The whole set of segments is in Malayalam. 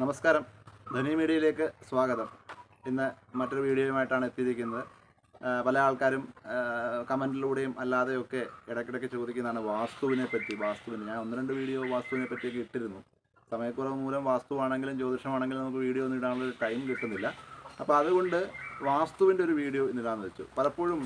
നമസ്കാരം. ധനി മീഡിയയിലേക്ക് സ്വാഗതം. ഇന്ന് മറ്റൊരു വീഡിയോയുമായിട്ടാണ് എത്തിയിരിക്കുന്നത്. പല ആൾക്കാരും കമന്റിലൂടെയും അല്ലാതെയൊക്കെ ഇടയ്ക്കിടയ്ക്ക് ചോദിക്കുന്നതാണ് വാസ്തുവിനെ പറ്റി. വാസ്തുവിന് ഞാൻ ഒന്ന് രണ്ട് വീഡിയോ വാസ്തുവിനെ പറ്റിയൊക്കെ ഇട്ടിരുന്നു. സമയക്കുറവ് മൂലം വാസ്തുവാണെങ്കിലും ജ്യോതിഷമാണെങ്കിലും നമുക്ക് വീഡിയോ ഒന്നും ഇടാനുള്ള ടൈം കിട്ടുന്നില്ല. അപ്പോൾ അതുകൊണ്ട് വാസ്തുവിന്റെ ഒരു വീഡിയോ ഇന്നിടാന്ന് വെച്ചു. പലപ്പോഴും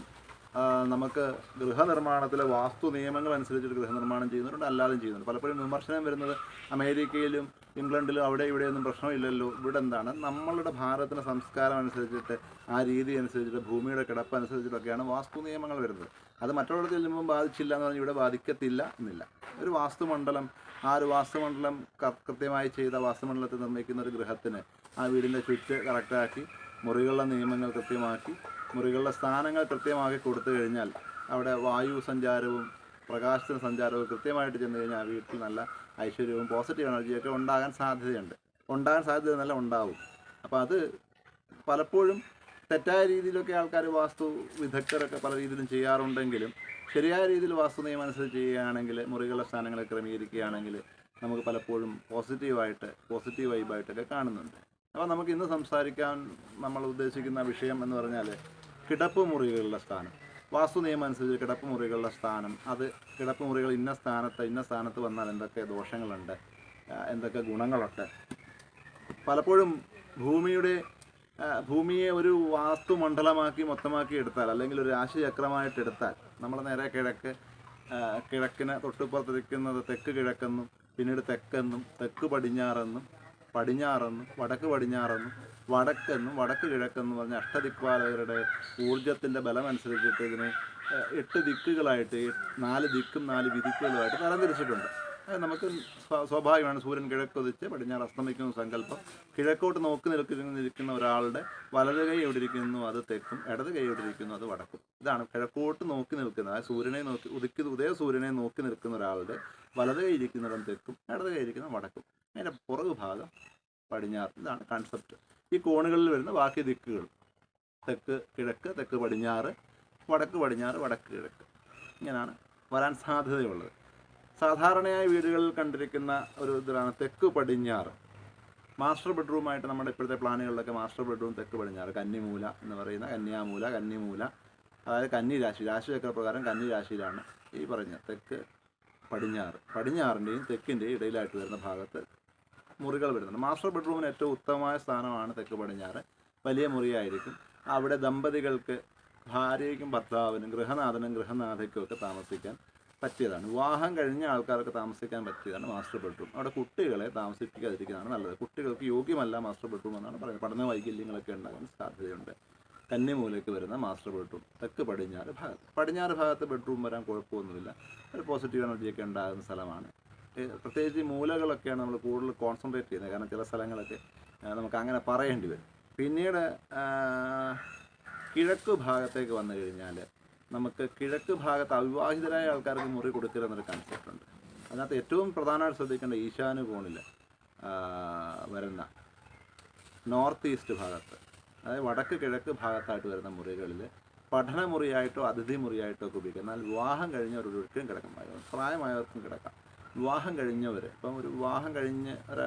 നമുക്ക് ഗൃഹനിർമ്മാണത്തിലെ വാസ്തു നിയമങ്ങൾ അനുസരിച്ച് ഗൃഹനിർമ്മാണം ചെയ്യുന്നുണ്ട് അല്ലാതെയും ചെയ്യുന്നുണ്ട് പലപ്പോഴും വിമർശനം വരുന്നത് അമേരിക്കയിലും ഇംഗ്ലണ്ടിലും അവിടെ ഇവിടെയൊന്നും പ്രശ്നമില്ലല്ലോ. ഇവിടെ എന്താണ് നമ്മളുടെ ഭാരതത്തിന്റെ സംസ്കാരം അനുസരിച്ചിട്ട് ആ രീതി അനുസരിച്ചിട്ട് ഭൂമിയുടെ കിടപ്പ് അനുസരിച്ചിട്ടൊക്കെയാണ് വാസ്തു നിയമങ്ങൾ വരുന്നത്. അത് മറ്റുള്ളവർക്ക് ചെല്ലുമ്പോൾ ബാധിച്ചില്ല എന്ന് പറഞ്ഞാൽ ഇവിടെ ബാധിക്കത്തില്ല എന്നില്ല. ഒരു വാസ്തുമണ്ഡലം ആ ഒരു വാസ്തുമണ്ഡലം കൃത്യമായി ചെയ്ത വാസ്തുമണ്ഡലത്തിൽ നിർമ്മിക്കുന്ന ഒരു ഗൃഹത്തിന് ആ വീടിന്റെ ചുറ്റ് കറക്റ്റാക്കി മുറികളുടെ നിയമങ്ങൾ കൃത്യമാക്കി മുറികളുടെ സ്ഥാനങ്ങൾ കൃത്യമാക്കി കൊടുത്തു കഴിഞ്ഞാൽ അവിടെ വായു സഞ്ചാരവും പ്രകാശത്തിന് സഞ്ചാരവും കൃത്യമായിട്ട് ചെന്ന് കഴിഞ്ഞാൽ വീട്ടിൽ നല്ല ഐശ്വര്യവും പോസിറ്റീവ് എനർജിയൊക്കെ ഉണ്ടാകാൻ സാധ്യതയുണ്ട്. ഉണ്ടാകാൻ സാധ്യത നല്ല ഉണ്ടാവും. അപ്പോൾ അത് പലപ്പോഴും തെറ്റായ രീതിയിലൊക്കെ ആൾക്കാർ വാസ്തു വിദഗ്ധരൊക്കെ പല രീതിയിലും ചെയ്യാറുണ്ടെങ്കിലും ശരിയായ രീതിയിൽ വാസ്തു നിയമം അനുസരിച്ച് ചെയ്യുകയാണെങ്കിൽ മുറികളുടെ സ്ഥാനങ്ങളെ ക്രമീകരിക്കുകയാണെങ്കിൽ നമുക്ക് പലപ്പോഴും പോസിറ്റീവായിട്ട് പോസിറ്റീവ് വൈബായിട്ടൊക്കെ കാണുന്നുണ്ട്. അപ്പോൾ നമുക്ക് ഇന്ന് സംസാരിക്കാൻ നമ്മൾ ഉദ്ദേശിക്കുന്ന വിഷയം എന്ന് പറഞ്ഞാൽ കിടപ്പ് മുറികളുടെ സ്ഥാനം. വാസ്തു നിയമം അനുസരിച്ച് കിടപ്പ് മുറികളുടെ സ്ഥാനം. അത് കിടപ്പ് മുറികൾ ഇന്ന സ്ഥാനത്ത് ഇന്ന സ്ഥാനത്ത് വന്നാൽ എന്തൊക്കെ ദോഷങ്ങളുണ്ട് എന്തൊക്കെ ഗുണങ്ങളുണ്ട് പലപ്പോഴും ഭൂമിയുടെ ഭൂമിയെ ഒരു വാസ്തുമണ്ഡലമാക്കി മൊത്തമാക്കി എടുത്താൽ അല്ലെങ്കിൽ ഒരു രാശിചക്രമായിട്ട് എടുത്താൽ നമ്മൾ നേരെ കിഴക്ക് കിഴക്കിന് തൊട്ടുപുറത്തിരിക്കുന്നത് തെക്ക് കിഴക്കെന്നും പിന്നീട് തെക്കെന്നും തെക്ക് പടിഞ്ഞാറെന്നും പടിഞ്ഞാറെന്നും വടക്ക് പടിഞ്ഞാറെന്നും വടക്കെന്നും വടക്ക് കിഴക്കെന്നും പറഞ്ഞ അഷ്ടദിക്പാലകരുടെ ഊർജത്തിന്റെ ബലമനുസരിച്ചിട്ട് ഇതിനെ എട്ട് ദിക്കുകളായിട്ട് നാല് ദിക്കും നാല് വിധിക്കുകളുമായിട്ട് തരംതിരിച്ചിട്ടുണ്ട്. നമുക്ക് സ്വാഭാവികമാണ്. സൂര്യൻ കിഴക്കൊതിച്ച് പടിഞ്ഞാറ് അസ്തമിക്കുന്ന സങ്കല്പം. കിഴക്കോട്ട് നോക്കി നിൽക്കുന്ന നിൽക്കുന്ന ഒരാളുടെ വലത് കൈ എവിടെ ഇരിക്കുന്നു അത് തെക്കും. ഇടത് കൈ എവിടെ ഇരിക്കുന്നു അത് വടക്കും. ഇതാണ് കിഴക്കോട്ട് നോക്കി നിൽക്കുന്നത് അതായത് സൂര്യനെ നോക്കി ഉദിക്കുന്ന ഉദയ സൂര്യനെ നോക്കി നിൽക്കുന്ന ഒരാളുടെ വലത് കൈ ഇരിക്കുന്നിടം തെക്കും ഇടത് കൈ ഇരിക്കുന്ന വടക്കും. അതിന്റെ പുറകു ഭാഗം പടിഞ്ഞാറ് ഇതാണ് കൺസെപ്റ്റ് ഈ കോണുകളിൽ വരുന്ന ബാക്കി ദിക്കുകൾ. തെക്ക് കിഴക്ക് തെക്ക് പടിഞ്ഞാറ് വടക്ക് പടിഞ്ഞാറ് വടക്ക് കിഴക്ക്. ഇങ്ങനെയാണ് വരാൻ സാധ്യതയുള്ളത്. സാധാരണയായി വീടുകളിൽ കണ്ടിരിക്കുന്ന ഒരു ഇതിലാണ് തെക്ക് പടിഞ്ഞാറ്. മാസ്റ്റർ ബെഡ്റൂമായിട്ട് നമ്മുടെ ഇപ്പോഴത്തെ പ്ലാനുകളിലൊക്കെ മാസ്റ്റർ ബെഡ്റൂം തെക്ക് പടിഞ്ഞാറ് കന്നിമൂല എന്ന് പറയുന്ന കന്യാമൂല കന്നിമൂല അതായത് കന്നി രാശി രാശിചക്ര പ്രകാരം കന്നി രാശിയിലാണ് ഈ പറഞ്ഞ തെക്ക് പടിഞ്ഞാറ്. പടിഞ്ഞാറിന്റെയും തെക്കിന്റെയും ഇടയിലായിട്ട് വരുന്ന ഭാഗത്ത് മുറികൾ വരുന്നുണ്ട്. മാസ്റ്റർ ബെഡ്റൂമിന് ഏറ്റവും ഉത്തമമായ സ്ഥാനമാണ് തെക്ക് പടിഞ്ഞാറ്. വലിയ മുറിയായിരിക്കും. അവിടെ ദമ്പതികൾക്ക് ഭാര്യയ്ക്കും ഭർത്താവിനും ഗൃഹനാഥനും ഗൃഹനാഥയ്ക്കും ഒക്കെ താമസിക്കാൻ പറ്റിയതാണ്. വിവാഹം കഴിഞ്ഞ ആൾക്കാർക്ക് താമസിക്കാൻ പറ്റിയതാണ് മാസ്റ്റർ ബെഡ്റൂം. അവിടെ കുട്ടികളെ താമസിപ്പിക്കാതിരിക്കുന്നതാണ് നല്ലത്. കുട്ടികൾക്ക് യോഗ്യമല്ല മാസ്റ്റർ ബെഡ്റൂം എന്നാണ് പറയുന്നത്. പഠന വൈകല്യങ്ങളൊക്കെ ഉണ്ടാകാൻ സാധ്യതയുണ്ട്. കന്നിമൂലയ്ക്ക് വരുന്ന മാസ്റ്റർ ബെഡ്റൂം തെക്ക് പടിഞ്ഞാറ് ഭാഗത്ത്. പടിഞ്ഞാറ് ഭാഗത്ത് ബെഡ്റൂം വരാൻ കുഴപ്പമൊന്നുമില്ല. ഒരു പോസിറ്റീവ് എനർജിയൊക്കെ ഉണ്ടാകുന്ന സ്ഥലമാണ് പ്രത്യേകിച്ച് മൂലകളൊക്കെയാണ് നമ്മൾ കൂടുതൽ കോൺസെൻട്രേറ്റ് ചെയ്യുന്നത്. കാരണം ചില സ്ഥലങ്ങളൊക്കെ നമുക്ക് അങ്ങനെ പറയേണ്ടി വരും. പിന്നീട് കിഴക്ക് ഭാഗത്തേക്ക് വന്നു കഴിഞ്ഞാൽ നമുക്ക് കിഴക്ക് ഭാഗത്ത് അവിവാഹിതരായ ആൾക്കാർക്ക് മുറി കൊടുക്കരുതെന്നൊരു കൺസെപ്റ്റ് ഉണ്ട്. അതിനകത്ത് ഏറ്റവും പ്രധാനമായിട്ട് ശ്രദ്ധിക്കേണ്ട ഈശാനു കോണിൽ വരുന്ന നോർത്ത് ഈസ്റ്റ് ഭാഗത്ത് അതായത് വടക്ക് കിഴക്ക് ഭാഗത്തായിട്ട് വരുന്ന മുറികളിൽ പഠനമുറിയായിട്ടോ അതിഥി മുറിയായിട്ടോ ഒക്കെ ഉപയോഗിക്കാം എന്നാൽ വിവാഹം കഴിഞ്ഞവർ ഒരിക്കലും കിടക്കുന്നതായിരുന്നു പ്രായമായവർക്കും കിടക്കാം. വിവാഹം കഴിഞ്ഞവർ ഇപ്പം ഒരു വിവാഹം കഴിഞ്ഞ് ഒരു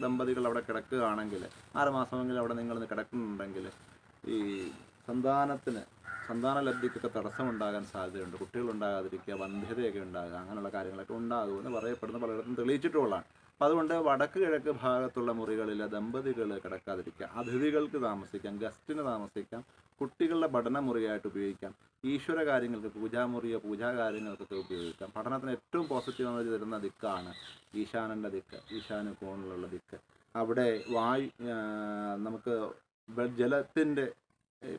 ദമ്പതികൾ അവിടെ കിടക്കുകയാണെങ്കിൽ ആറുമാസമെങ്കിലും അവിടെ നിങ്ങൾ കിടക്കുന്നുണ്ടെങ്കിൽ ഈ സന്താനത്തിന് സന്താന ലബ്ധിക്കൊക്കെ തടസ്സമുണ്ടാകാൻ സാധ്യതയുണ്ട്. കുട്ടികളുണ്ടാകാതിരിക്കുക വന്ധ്യതയൊക്കെ ഉണ്ടാകുക അങ്ങനെയുള്ള കാര്യങ്ങളൊക്കെ ഉണ്ടാകുമെന്ന് പറയപ്പെടുന്ന പലയിടത്തും തെളിയിച്ചിട്ടുള്ളതാണ്. അപ്പം അതുകൊണ്ട് വടക്ക് കിഴക്ക് ഭാഗത്തുള്ള മുറികളിൽ ദമ്പതികൾ കിടക്കാതിരിക്കുക അതിഥികൾക്ക് താമസിക്കാം ഗസ്റ്റിന് താമസിക്കാം കുട്ടികളുടെ പഠന മുറിയായിട്ട് ഉപയോഗിക്കാം ഈശ്വര കാര്യങ്ങൾക്ക് പൂജാമുറിയോ പൂജാ കാര്യങ്ങൾക്കൊക്കെ ഉപയോഗിക്കാം. പഠനത്തിന് ഏറ്റവും പോസിറ്റീവ് എനർജി തരുന്ന ദിക്കാണ് ഈശാനന്റെ ദിക്ക് ഈശാന കോണിലുള്ള ദിക്ക്. അവിടെ വായു നമുക്ക് ജലത്തിന്റെ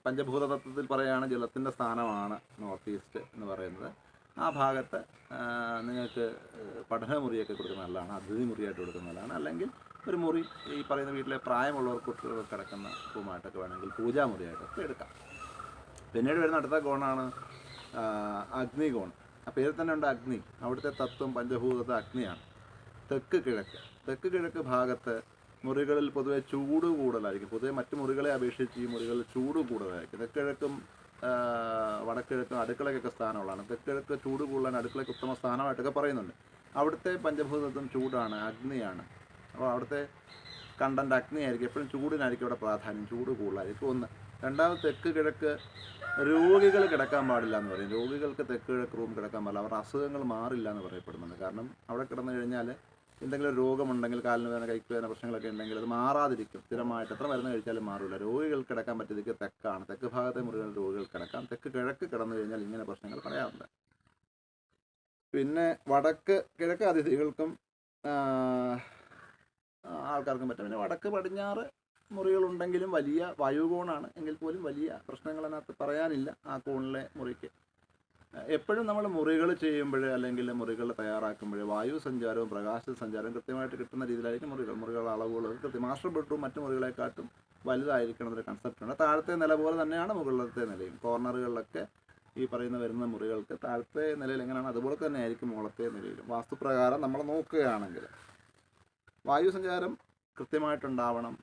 പഞ്ചഭൂത തത്വത്തിൽ പറയുകയാണ് ജലത്തിന്റെ സ്ഥാനമാണ് നോർത്ത് ഈസ്റ്റ് എന്ന് പറയുന്നത്. ആ ഭാഗത്ത് നിങ്ങൾക്ക് പഠനമുറിയൊക്കെ കൊടുക്കുന്നത് നല്ലതാണ് അതിഥി മുറിയായിട്ട് കൊടുക്കുന്നത് നല്ലതാണ്. അല്ലെങ്കിൽ ഒരു മുറി ഈ പറയുന്ന വീട്ടിലെ പ്രായമുള്ളവർ കുട്ടികൾ കിടക്കുന്ന റൂമായിട്ടൊക്കെ വേണമെങ്കിൽ പൂജാമുറിയായിട്ടൊക്കെ എടുക്കാം. പിന്നീട് വരുന്ന അടുത്ത കോണാണ് അഗ്നികോൺ. ആ പേരിൽ തന്നെ ഉണ്ട് അഗ്നി. അവിടുത്തെ തത്വം പഞ്ചഭൂതത്തെ അഗ്നിയാണ്. തെക്ക് കിഴക്ക്. തെക്ക് കിഴക്ക് ഭാഗത്ത് മുറികളിൽ പൊതുവെ ചൂട് കൂടുതലായിരിക്കും. പൊതുവെ മറ്റു മുറികളെ അപേക്ഷിച്ച് ഈ മുറികളിൽ ചൂട് കൂടുതലായിരിക്കും. തെക്കിഴക്കും വടക്കിഴക്കും അടുക്കളയ്ക്കൊക്കെ സ്ഥാനമുള്ളതാണ്. തെക്കിഴക്ക് ചൂട് കൂടുതലാണ് അടുക്കളയ്ക്ക് ഉത്തമ സ്ഥാനമായിട്ടൊക്കെ പറയുന്നുണ്ട്. അവിടുത്തെ പഞ്ചഭൂതത്വം ചൂടാണ് അഗ്നിയാണ്. അപ്പോൾ അവിടുത്തെ കണ്ടന്റ് അഗ്നിയായിരിക്കും. എപ്പോഴും ചൂടിനായിരിക്കും ഇവിടെ പ്രാധാന്യം ചൂട് കൂടുതലായിരിക്കും. ഒന്ന് രണ്ടാമത് തെക്ക് കിഴക്ക് രോഗികൾ കിടക്കാൻ പാടില്ല എന്ന് പറയും. രോഗികൾക്ക് തെക്ക് കിഴക്ക് റൂം കിടക്കാൻ പാടില്ല. അവരുടെ അസുഖങ്ങൾ മാറില്ല എന്ന് പറയപ്പെടുന്നുണ്ട്. കാരണം അവിടെ കിടന്നു കഴിഞ്ഞാൽ എന്തെങ്കിലും രോഗമുണ്ടെങ്കിൽ കാലിന് വേദന കൈക്ക് വേദന പ്രശ്നങ്ങളൊക്കെ ഉണ്ടെങ്കിൽ അത് മാറാതിരിക്കും. സ്ഥിരമായിട്ട് എത്ര മരുന്ന് കഴിച്ചാലും മാറില്ല രോഗികൾ കിടക്കാൻ പറ്റിയതൊക്കെ തെക്കാണ്. തെക്ക് ഭാഗത്തെ മുറികൾ രോഗികൾ കിടക്കാം. തെക്ക് കിഴക്ക് കിടന്നു കഴിഞ്ഞാൽ ഇങ്ങനെ പ്രശ്നങ്ങൾ പറയാറുണ്ട്. പിന്നെ വടക്ക് കിഴക്ക് അതിഥികൾക്കും ആൾക്കാർക്കും പറ്റും. പിന്നെ വടക്ക് പടിഞ്ഞാറ് മുറികളുണ്ടെങ്കിലും വലിയ വായുകോണാണ്. എങ്കിൽ പോലും വലിയ പ്രശ്നങ്ങൾ അതിനകത്ത് പറയാനില്ല ആ കോണിലെ മുറിക്ക്. എപ്പോഴും നമ്മൾ മുറികൾ ചെയ്യുമ്പോൾ അല്ലെങ്കിൽ മുറികൾ തയ്യാറാക്കുമ്പോൾ വായു സഞ്ചാരവും പ്രകാശ സഞ്ചാരവും കൃത്യമായിട്ട് കിട്ടുന്ന രീതിയിലായിരിക്കും മുറികൾ. മുറികളുടെ അളവുകൾ കൃത്യം മാസ്റ്റർ ബെഡ്റൂം മറ്റു മുറികളെക്കാട്ടും വലുതായിരിക്കണം എന്നൊരു കൺസെപ്റ്റ് ഉണ്ട്. താഴത്തെ നില പോലെ തന്നെയാണ് മുകളിലത്തെ നിലയും. കോർണറുകളിലൊക്കെ ഈ പറയുന്ന വരുന്ന മുറികൾക്ക് താഴത്തെ നിലയിൽ എങ്ങനെയാണ് അതുപോലെ തന്നെ ആയിരിക്കും മുകളത്തെ നിലയിലും. വാസ്തുപ്രകാരം നമ്മൾ നോക്കുകയാണെങ്കിൽ വായു സഞ്ചാരം കൃത്യമായിട്ടുണ്ടാവണം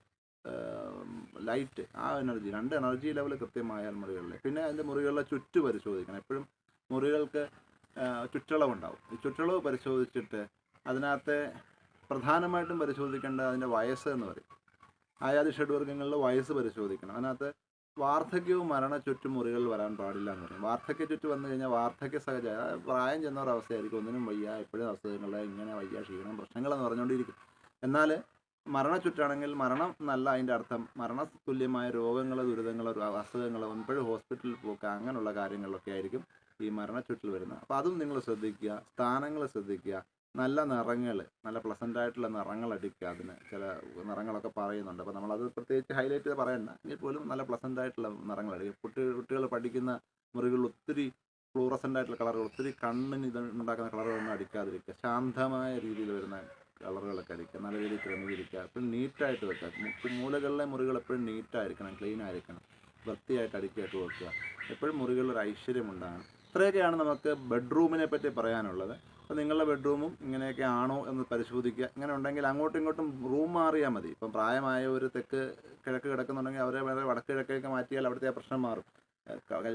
ലൈറ്റ് ആ എനർജി രണ്ട് എനർജി ലെവൽ കൃത്യമായാൽ മുറികളിലെ. പിന്നെ അതിന്റെ മുറികളിലെ ചുറ്റു പരിശോധിക്കണം. എപ്പോഴും മുറികൾക്ക് ചുറ്റളവ് ചുറ്റളവുണ്ടാവും. ഈ ചുറ്റളവ് പരിശോധിച്ചിട്ട് അതിനകത്തെ പ്രധാനമായിട്ടും പരിശോധിക്കേണ്ട അതിന്റെ വയസ്സ് എന്ന് പറയും. ആയാതി ഷഡ്വർഗങ്ങളിലെ വയസ്സ് പരിശോധിക്കണം. അതിനകത്ത് വാർദ്ധക്യവും മരണ ചുറ്റും മുറികളിൽ വരാൻ പാടില്ല എന്ന് പറയും. വാർദ്ധക്യ ചുറ്റ് വന്നു കഴിഞ്ഞാൽ വാർദ്ധക്യ സഹജ പ്രായം ചെന്ന ഒരവസ്ഥയായിരിക്കും ഒന്നിനും വയ്യ എപ്പോഴും അസുഖങ്ങൾ ഇങ്ങനെ വയ്യ ക്ഷീണം പ്രശ്നങ്ങളെന്ന് പറഞ്ഞുകൊണ്ടിരിക്കും. എന്നാൽ മരണ ചുറ്റാണെങ്കിൽ മരണം നല്ല അതിന്റെ അർത്ഥം. മരണ തുല്യമായ രോഗങ്ങളോ ദുരിതങ്ങളോ അസുഖങ്ങളോ എപ്പോഴും ഹോസ്പിറ്റലിൽ പോക്ക് അങ്ങനെയുള്ള കാര്യങ്ങളിലൊക്കെ ആയിരിക്കും. ഈ മരണച്ചുറ്റിൽ വരുന്നത്. അപ്പോൾ അതും നിങ്ങൾ ശ്രദ്ധിക്കുക. സ്ഥാനങ്ങൾ ശ്രദ്ധിക്കുക. നല്ല നിറങ്ങൾ നല്ല പ്ലസന്റ് ആയിട്ടുള്ള നിറങ്ങൾ അടിക്കുക അതിന്. ചില നിറങ്ങളൊക്കെ പറയുന്നുണ്ട്. അപ്പോൾ നമ്മളത് പ്രത്യേകിച്ച് ഹൈലൈറ്റ് ചെയ്ത് പറയണ്ട. എങ്കിൽ പോലും നല്ല പ്ലസന്റ് ആയിട്ടുള്ള നിറങ്ങൾ അടിക്കുക കുട്ടി കുട്ടികൾ പഠിക്കുന്ന മുറികളിൽ ഒത്തിരി ഫ്ലൂറസന്റ് ആയിട്ടുള്ള കളറുകൾ ഒത്തിരി കണ്ണിന് ഇത് ഉണ്ടാക്കുന്ന കളറുകളൊന്നും അടിക്കാതിരിക്കുക. ശാന്തമായ രീതിയിൽ വരുന്ന കളറുകളൊക്കെ അടിക്കുക. നല്ല രീതിയിൽ ക്രമീകരിക്കുക. എപ്പോഴും നീറ്റായിട്ട് വെക്കുക. മൂലകളിലെ മുറികൾ എപ്പോഴും നീറ്റായിരിക്കണം ക്ലീൻ ആയിരിക്കണം. വൃത്തിയായിട്ട് അടുക്കിയായിട്ട് വെക്കുക. എപ്പോഴും മുറികളിൽ ഒരു ഐശ്വര്യം ഉണ്ടാകണം ഇത്രയൊക്കെയാണ് നമുക്ക് ബെഡ്റൂമിനെ പറ്റി പറയാനുള്ളത്. അപ്പോൾ നിങ്ങളുടെ ബെഡ്റൂമും ഇങ്ങനെയൊക്കെ ആണോ എന്ന് പരിശോധിക്കുക. ഇങ്ങനെ ഉണ്ടെങ്കിൽ അങ്ങോട്ടും ഇങ്ങോട്ടും റൂം മാറിയാൽ മതി. ഇപ്പം പ്രായമായ ഒരു തെക്ക് കിഴക്ക് കിടക്കുന്നുണ്ടെങ്കിൽ അവരെ വേറെ വടക്ക് കിഴക്കേക്ക് മാറ്റിയാൽ അവിടുത്തെ പ്രശ്നം മാറും.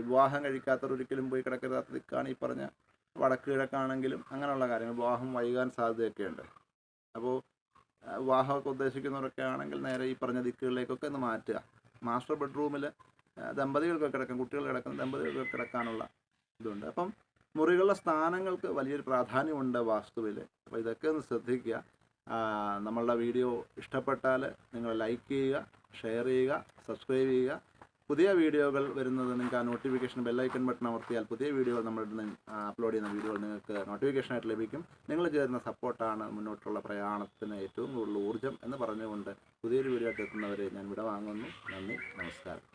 വിവാഹം കഴിക്കാത്തവർ ഒരിക്കലും പോയി കിടക്കരുതാത്ത ദിക്കാണ് ഈ പറഞ്ഞ വടക്ക് കിഴക്കാണെങ്കിലും അങ്ങനെയുള്ള കാര്യങ്ങൾ. വിവാഹം വൈകാൻ സാധ്യതയൊക്കെയുണ്ട്. അപ്പോൾ വിവാഹമൊക്കെ ഉദ്ദേശിക്കുന്നവരൊക്കെ ആണെങ്കിൽ നേരെ ഈ പറഞ്ഞ ദിക്കുകളിലേക്കൊക്കെ ഒന്ന് മാറ്റുക. മാസ്റ്റർ ബെഡ്റൂമിൽ ദമ്പതികൾക്ക് കിടക്കാൻ കുട്ടികൾ കിടക്കുന്ന ദമ്പതികൾക്ക് കിടക്കാനുള്ള ഇതുണ്ട്. അപ്പം മുറികളുടെ സ്ഥാനങ്ങൾക്ക് വലിയൊരു പ്രാധാന്യമുണ്ട് വാസ്തുവിൽ അപ്പോൾ ഇതൊക്കെ ഒന്ന് ശ്രദ്ധിക്കുക. നമ്മളുടെ വീഡിയോ ഇഷ്ടപ്പെട്ടാൽ നിങ്ങൾ ലൈക്ക് ചെയ്യുക ഷെയർ ചെയ്യുക സബ്സ്ക്രൈബ് ചെയ്യുക. പുതിയ വീഡിയോകൾ വരുന്നത് നിങ്ങൾക്ക് ആ നോട്ടിഫിക്കേഷൻ ബെല്ലൈക്കൺ ബട്ടൺ അമർത്തിയാൽ പുതിയ വീഡിയോകൾ നമ്മൾ അപ്ലോഡ് ചെയ്യുന്ന വീഡിയോകൾ നിങ്ങൾക്ക് നോട്ടിഫിക്കേഷനായിട്ട് ലഭിക്കും. നിങ്ങൾ ചേരുന്ന സപ്പോർട്ടാണ് മുന്നോട്ടുള്ള പ്രയാണത്തിന് ഏറ്റവും കൂടുതൽ ഊർജം എന്ന് പറഞ്ഞുകൊണ്ട് പുതിയൊരു വീഡിയോ ആയിട്ട് എത്തുന്നവരെ ഞാൻ വിട വാങ്ങുന്നു നന്ദി നമസ്കാരം.